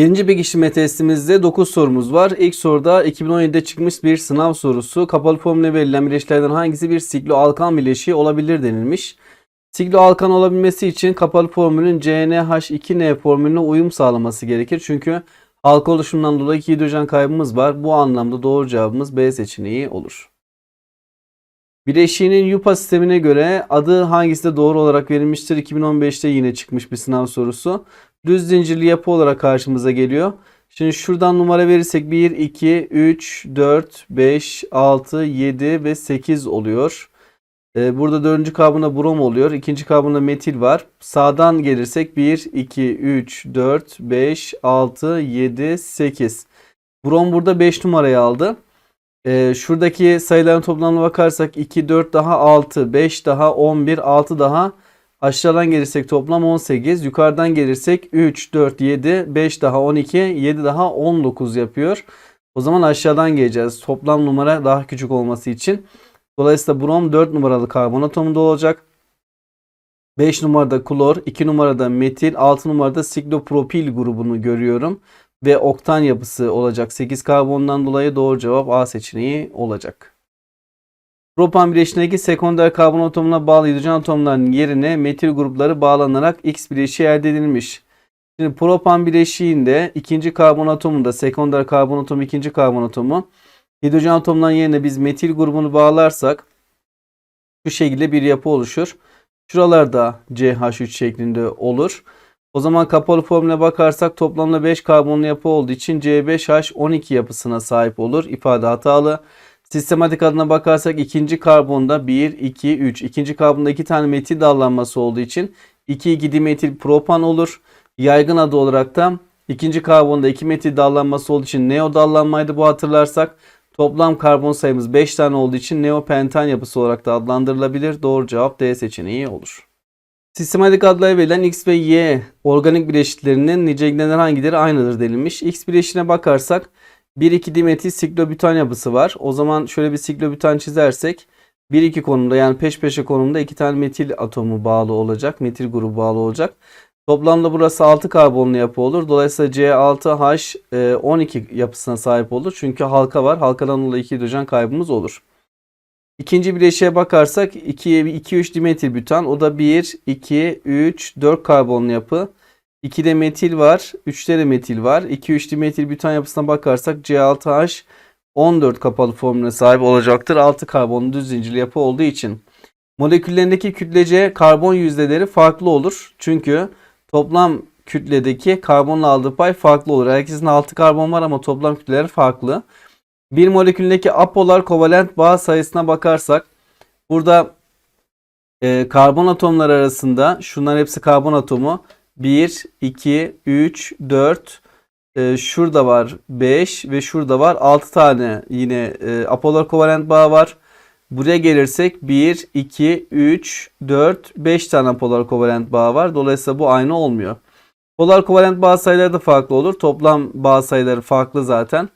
Birinci pekiştirme testimizde 9 sorumuz var. İlk soruda 2017'de çıkmış bir sınav sorusu. Kapalı formüle verilen bileşiklerden hangisi bir sikloalkan bileşiği olabilir denilmiş. Sikloalkan olabilmesi için kapalı formülün CnH2n formülüne uyum sağlaması gerekir. Çünkü halka oluşumundan dolayı hidrojen kaybımız var. Bu anlamda doğru cevabımız B seçeneği olur. Bileşiğinin YUPA sistemine göre adı hangisi de doğru olarak verilmiştir? 2015'te yine çıkmış bir sınav sorusu. Düz zincirli yapı olarak karşımıza geliyor. Şimdi şuradan numara verirsek 1, 2, 3, 4, 5, 6, 7 ve 8 oluyor. Ee, burada dördüncü kabında brom oluyor. ikinci kabında metil var. Sağdan gelirsek 1, 2, 3, 4, 5, 6, 7, 8. Brom burada 5 numarayı aldı. Ee, şuradaki sayıların toplamına bakarsak 2, 4 daha 6, 5 daha 11, 6 daha aşağıdan gelirsek toplam 18. Yukarıdan gelirsek 3, 4, 7, 5 daha 12, 7 daha 19 yapıyor. O zaman aşağıdan geleceğiz. Toplam numara daha küçük olması için. Dolayısıyla brom 4 numaralı karbon atomunda olacak. 5 numarada klor, 2 numarada metil, 6 numarada siklopropil grubunu görüyorum. Ve oktan yapısı olacak. 8 karbondan dolayı doğru cevap A seçeneği olacak. Propan bileşiğindeki sekonder karbon atomuna bağlı hidrojen atomlarının yerine metil grupları bağlanarak X bileşiği elde edilmiş. Şimdi propan bileşiğinde ikinci karbon atomunda sekonder karbon atomu ikinci karbon atomu hidrojen atomlarının yerine biz metil grubunu bağlarsak şu şekilde bir yapı oluşur. Şuralarda CH3 şeklinde olur. O zaman kapalı formüle bakarsak toplamda 5 karbonlu yapı olduğu için C5H12 yapısına sahip olur. İfade hatalı. Sistematik adına bakarsak ikinci karbonda 1, 2, 3. İkinci karbonda 2 tane metil dallanması olduğu için 2,2 dimetil propan olur. Yaygın adı olarak da ikinci karbonda 2 metil dallanması olduğu için neo dallanmaydı bu hatırlarsak. Toplam karbon sayımız 5 tane olduğu için neopentan yapısı olarak da adlandırılabilir. Doğru cevap D seçeneği olur. Sistematik adlara verilen X ve Y organik bileşiklerinin niceliklerinden hangileri aynıdır denilmiş. X bileşiğine bakarsak 1,2 dimetil siklobutan yapısı var. O zaman şöyle bir siklobutan çizersek 1-2 konumda yani peş peşe konumda 2 tane metil atomu bağlı olacak. Metil grubu bağlı olacak. Toplamda burası 6 karbonlu yapı olur. Dolayısıyla C6H12 yapısına sahip olur. Çünkü halka var. Halkadan dolayı 2 hidrojen kaybımız olur. İkinci bileşiğe bakarsak 2-3 dimetil butan. O da 1, 2, 3, 4 karbonlu yapı. 2'de metil var. 3'te de metil var. 2-3 dimetil butan yapısına bakarsak C6H 14 kapalı formüle sahip olacaktır. 6 karbonlu düz zincirli yapı olduğu için. Moleküllerindeki kütlece karbon yüzdeleri farklı olur. Çünkü toplam kütledeki karbonla aldığı pay farklı olur. Herkesin 6 karbon var ama toplam kütleleri farklı. Bir moleküldeki apolar kovalent bağ sayısına bakarsak burada e, karbon atomları arasında şunlar hepsi karbon atomu 1, 2, 3, 4 e, şurada var 5 ve şurada var 6 tane yine e, apolar kovalent bağ var. Buraya gelirsek 1, 2, 3, 4, 5 tane polar kovalent bağ var. Dolayısıyla bu aynı olmuyor. Polar kovalent bağ sayıları da farklı olur. Toplam bağ sayıları farklı zaten.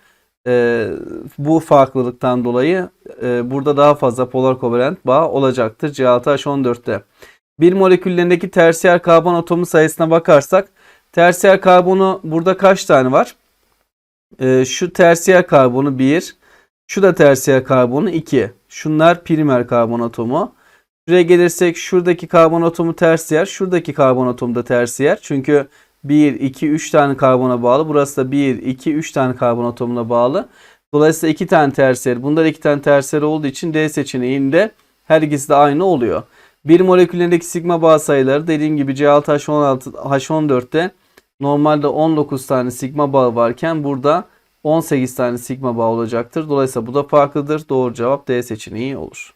Ee, bu farklılıktan dolayı e, burada daha fazla polar kovalent bağ olacaktır C6H14'te. Bir moleküllerindeki tersiyer karbon atomu sayısına bakarsak tersiyer karbonu burada kaç tane var? Ee, şu tersiyer karbonu 1, şu da tersiyer karbonu 2. Şunlar primer karbon atomu. Şuraya gelirsek şuradaki karbon atomu tersiyer, şuradaki karbon atomu da tersiyer. Çünkü 1, 2, 3 tane karbona bağlı. Burası da 1, 2, 3 tane karbon atomuna bağlı. Dolayısıyla 2 tane tersiyer. Bunlar 2 tane tersiyer olduğu için D seçeneğinde her ikisi de aynı oluyor. Bir moleküllerindeki sigma bağ sayıları dediğim gibi C6H16, H14'te normalde 19 tane sigma bağı varken burada 18 tane sigma bağ olacaktır. Dolayısıyla bu da farklıdır. Doğru cevap D seçeneği olur.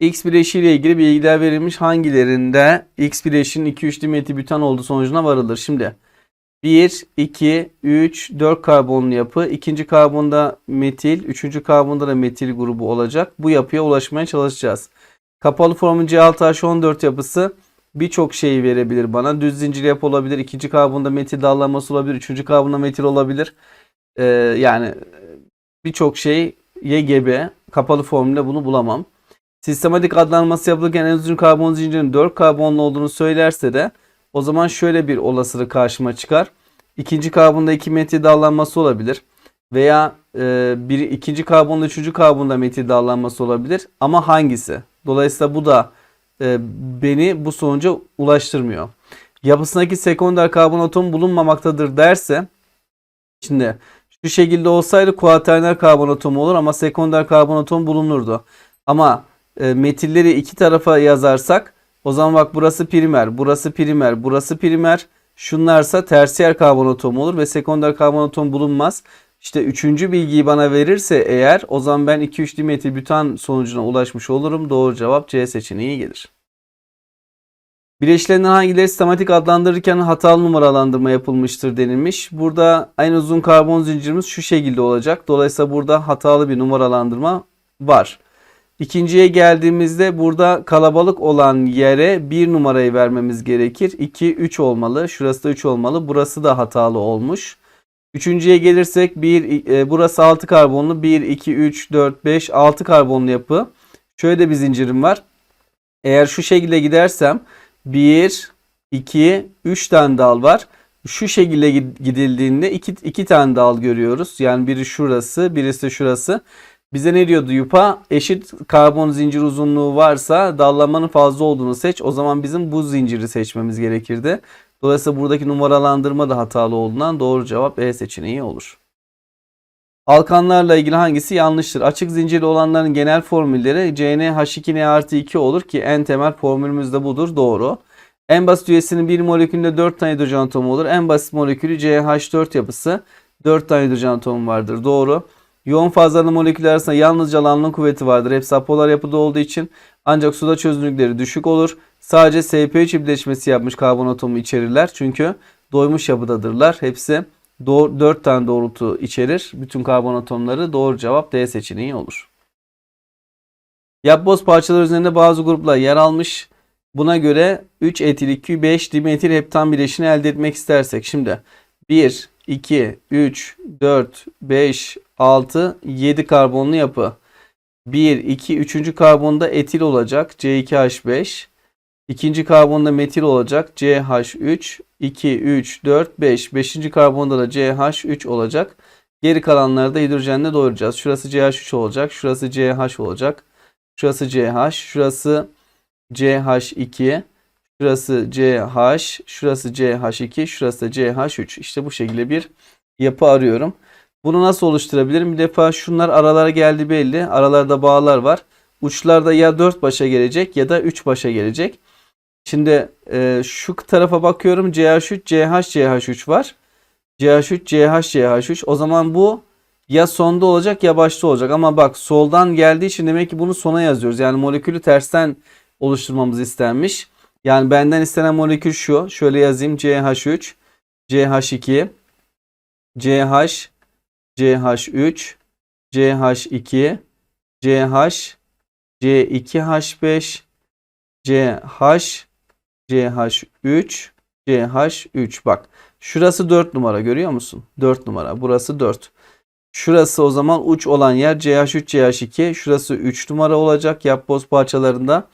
X bileşiği ile ilgili bilgiler verilmiş. Hangilerinde X bileşiğinin 2-3 dimetil butan olduğu sonucuna varılır. Şimdi 1, 2, 3, 4 karbonlu yapı. ikinci karbonda metil, üçüncü karbonda da metil grubu olacak. Bu yapıya ulaşmaya çalışacağız. Kapalı formun C6H14 yapısı birçok şeyi verebilir bana. Düz zincir yapı olabilir. ikinci karbonda metil dallanması olabilir. Üçüncü karbonda metil olabilir. Ee, yani birçok şey YGB. Kapalı formülde bunu bulamam. Sistematik adlanması yapılırken en uzun karbon zincirinin 4 karbonlu olduğunu söylerse de o zaman şöyle bir olasılık karşıma çıkar. ikinci karbonda iki metil dallanması olabilir. Veya e, bir ikinci karbonda üçüncü karbonda metil dallanması olabilir. Ama hangisi? Dolayısıyla bu da e, beni bu sonuca ulaştırmıyor. Yapısındaki sekonder karbon atomu bulunmamaktadır derse şimdi şu şekilde olsaydı kuaterner karbon atomu olur ama sekonder karbon atomu bulunurdu. Ama e, metilleri iki tarafa yazarsak o zaman bak burası primer, burası primer, burası primer. Şunlarsa tersiyer karbon atomu olur ve sekonder karbon atomu bulunmaz. İşte üçüncü bilgiyi bana verirse eğer o zaman ben 2-3 dimetil sonucuna ulaşmış olurum. Doğru cevap C seçeneği gelir. Bileşiklerinden hangileri sistematik adlandırırken hatalı numaralandırma yapılmıştır denilmiş. Burada en uzun karbon zincirimiz şu şekilde olacak. Dolayısıyla burada hatalı bir numaralandırma var. İkinciye geldiğimizde burada kalabalık olan yere bir numarayı vermemiz gerekir. 2, 3 olmalı. Şurası da 3 olmalı. Burası da hatalı olmuş. Üçüncüye gelirsek bir, e, burası 6 karbonlu. 1, 2, 3, 4, 5, 6 karbonlu yapı. Şöyle bir zincirim var. Eğer şu şekilde gidersem 1, 2, 3 tane dal var. Şu şekilde gidildiğinde 2, 2 tane dal görüyoruz. Yani biri şurası, birisi şurası. Bize ne diyordu yupa? Eşit karbon zincir uzunluğu varsa dallanmanın fazla olduğunu seç. O zaman bizim bu zinciri seçmemiz gerekirdi. Dolayısıyla buradaki numaralandırma da hatalı olduğundan doğru cevap E seçeneği olur. Alkanlarla ilgili hangisi yanlıştır? Açık zincirli olanların genel formülleri CnH2n artı 2 olur ki en temel formülümüz de budur. Doğru. En basit üyesinin bir molekülünde 4 tane hidrojen atomu olur. En basit molekülü CH4 yapısı 4 tane hidrojen atomu vardır. Doğru. Yoğun fazlalı moleküller arasında yalnızca alanlı kuvveti vardır. Hepsi apolar yapıda olduğu için ancak suda çözünürlükleri düşük olur. Sadece SP3 birleşmesi yapmış karbon atomu içerirler. Çünkü doymuş yapıdadırlar. Hepsi 4 tane doğrultu içerir. Bütün karbon atomları doğru cevap D seçeneği olur. Yapboz parçalar üzerinde bazı gruplar yer almış. Buna göre 3 etil 2 5 dimetil heptan bileşini elde etmek istersek şimdi 1 2 3 4 5 6 7 karbonlu yapı. 1 2 3. karbonda etil olacak C2H5. İkinci karbonda metil olacak CH3. 2, 3, 4, 5. Beşinci karbonda da CH3 olacak. Geri kalanları da hidrojenle doyuracağız. Şurası CH3 olacak. Şurası CH olacak. Şurası CH. Şurası CH2. Şurası CH. Şurası CH2. Şurası da CH3. İşte bu şekilde bir yapı arıyorum. Bunu nasıl oluşturabilirim? Bir defa şunlar aralara geldi belli. Aralarda bağlar var. Uçlarda ya 4 başa gelecek ya da 3 başa gelecek. Şimdi e, şu tarafa bakıyorum CH3, CH, CH3 var. CH3, CH, CH3. O zaman bu ya sonda olacak ya başta olacak. Ama bak soldan geldiği için demek ki bunu sona yazıyoruz. Yani molekülü tersten oluşturmamız istenmiş. Yani benden istenen molekül şu. Şöyle yazayım CH3, CH2, CH, CH3, CH2, CH, C2H5, CH, CH3, CH3. Bak şurası 4 numara görüyor musun? 4 numara. Burası 4. Şurası o zaman uç olan yer CH3, CH2. Şurası 3 numara olacak yapboz parçalarında.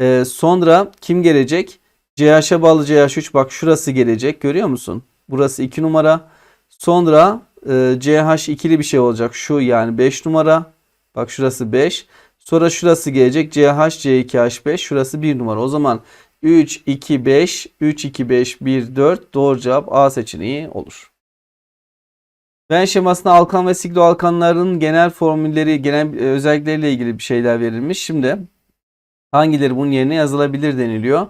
Ee, sonra kim gelecek? CH'e bağlı CH3 bak şurası gelecek görüyor musun? Burası 2 numara. Sonra e, CH ikili bir şey olacak. Şu yani 5 numara. Bak şurası 5. Sonra şurası gelecek. CH, C2H5. Şurası 1 numara. O zaman 3, 2, 5, 3, 2, 5, 1, 4 doğru cevap A seçeneği olur. Venn şemasında alkan ve sikloalkanların genel formülleri, genel e, özellikleriyle ilgili bir şeyler verilmiş. Şimdi hangileri bunun yerine yazılabilir deniliyor.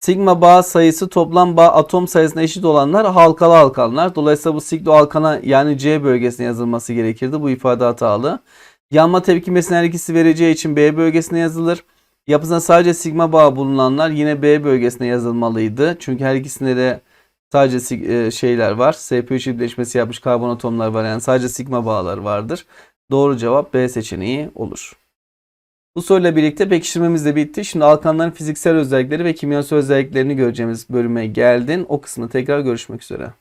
Sigma bağ sayısı toplam bağ atom sayısına eşit olanlar halkalı alkanlar. Dolayısıyla bu sikloalkana yani C bölgesine yazılması gerekirdi. Bu ifade hatalı. Yanma tepkimesinin her ikisi vereceği için B bölgesine yazılır. Yapısında sadece sigma bağı bulunanlar yine B bölgesine yazılmalıydı. Çünkü her ikisinde de sadece e, şeyler var. SP3 birleşmesi yapmış karbon atomlar var. Yani sadece sigma bağlar vardır. Doğru cevap B seçeneği olur. Bu soruyla birlikte pekiştirmemiz de bitti. Şimdi alkanların fiziksel özellikleri ve kimyasal özelliklerini göreceğimiz bölüme geldin. O kısmında tekrar görüşmek üzere.